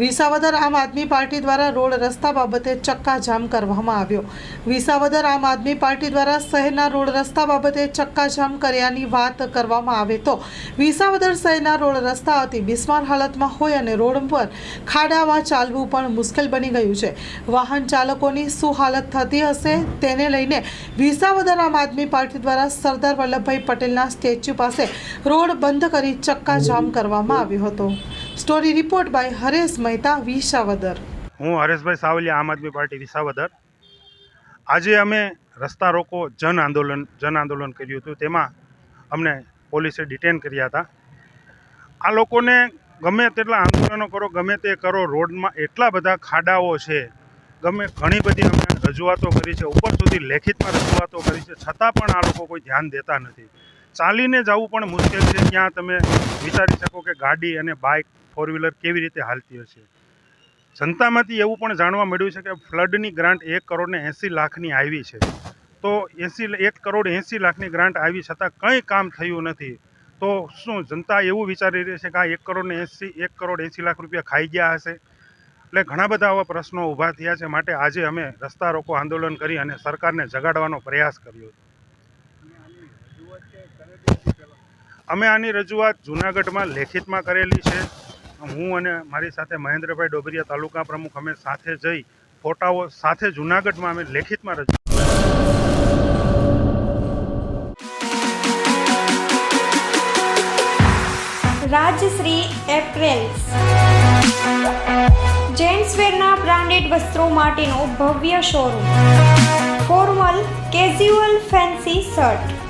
વિસાવદર આમ આદમી પાર્ટી દ્વારા રોડ રસ્તા બાબતે ચક્કાજામ કરવામાં આવ્યો. વિસાવદર આમ આદમી પાર્ટી દ્વારા શહેરના રોડ રસ્તા બાબતે ચક્કાજામ કર્યાની વાત કરવામાં આવે તો વિસાવદર શહેરના રોડ રસ્તા અતિ બિસ્માર હાલતમાં હોય અને રોડ પર ખાડામાં ચાલવું પણ મુશ્કેલ બની ગયું છે. વાહન ચાલકોની શું હાલત થતી હશે તેને લઈને વિસાવદર આમ આદમી પાર્ટી દ્વારા સરદાર વલ્લભભાઈ પટેલના સ્ટેચ્યુ પાસે રોડ બંધ કરી ચક્કાજામ કરવામાં આવ્યો હતો. Story report by Haresh Mehta Visavadar હું હરેશભાઈ સાવલિયા, આમ આદમી પાર્ટી વિસાવદર. આજે અમે રસ્તા રોકો, જન આંદોલન જન આંદોલન કર્યું હતું. તેમાં અમને પોલીસે ડિટેન કર્યા હતા. આ લોકોને ગમે તેટલા આંદોલનો કરો, ગમે તે કરો, રોડમાં એટલા બધા ખાડાઓ છે. ગમે ઘણી બધી અમે રજૂઆતો કરી છે. ઉપર સુધી લેખિતમાં રજૂઆતો કરી છે. છતાં પણ આ લોકો કોઈ ધ્યાન દેતા નથી. ચાલીને જવું પણ મુશ્કેલ છે. ત્યાં તમે વિચારી શકો કે ગાડી અને બાઇક ફોર વ્હીલર કેવી રીતે હાલતી હશે જનતામાંથી એવું પણ જાણવા મળ્યું છે કે ફ્લડની ગ્રાન્ટ એક કરોડ ને એંસી લાખની આવી છે. તો એંસી એક કરોડ એંસી લાખની ગ્રાન્ટ આવી છતાં કંઈ કામ થયું નથી. તો શું જનતા એવું વિચારી રહી છે કે આ એક કરોડ ને એંસી, એક કરોડ એંસી લાખ રૂપિયા ખાઈ ગયા હશે? એટલે ઘણા બધા આવા પ્રશ્નો ઊભા થયા છે. માટે આજે અમે રસ્તા રોકો આંદોલન કરી અને સરકારને જગાડવાનો પ્રયાસ કર્યો. અમે આની રજૂઆત જૂનાગઢમાં લેખિતમાં કરેલી છે. હું અને મારી સાથે મહેન્દ્રભાઈ ડોબરિયા તાલુકા પ્રમુખ, અમે સાથે જઈ ફોટાઓ સાથે જૂનાગઢમાં અમે લેખિતમાં રજૂ રાજશ્રી એપ્રેલ્સ જેન્ટ્સવેરના બ્રાન્ડેડ વસ્ત્રો માટેનો ભવ્ય showroom. Formal casual fancy shirt.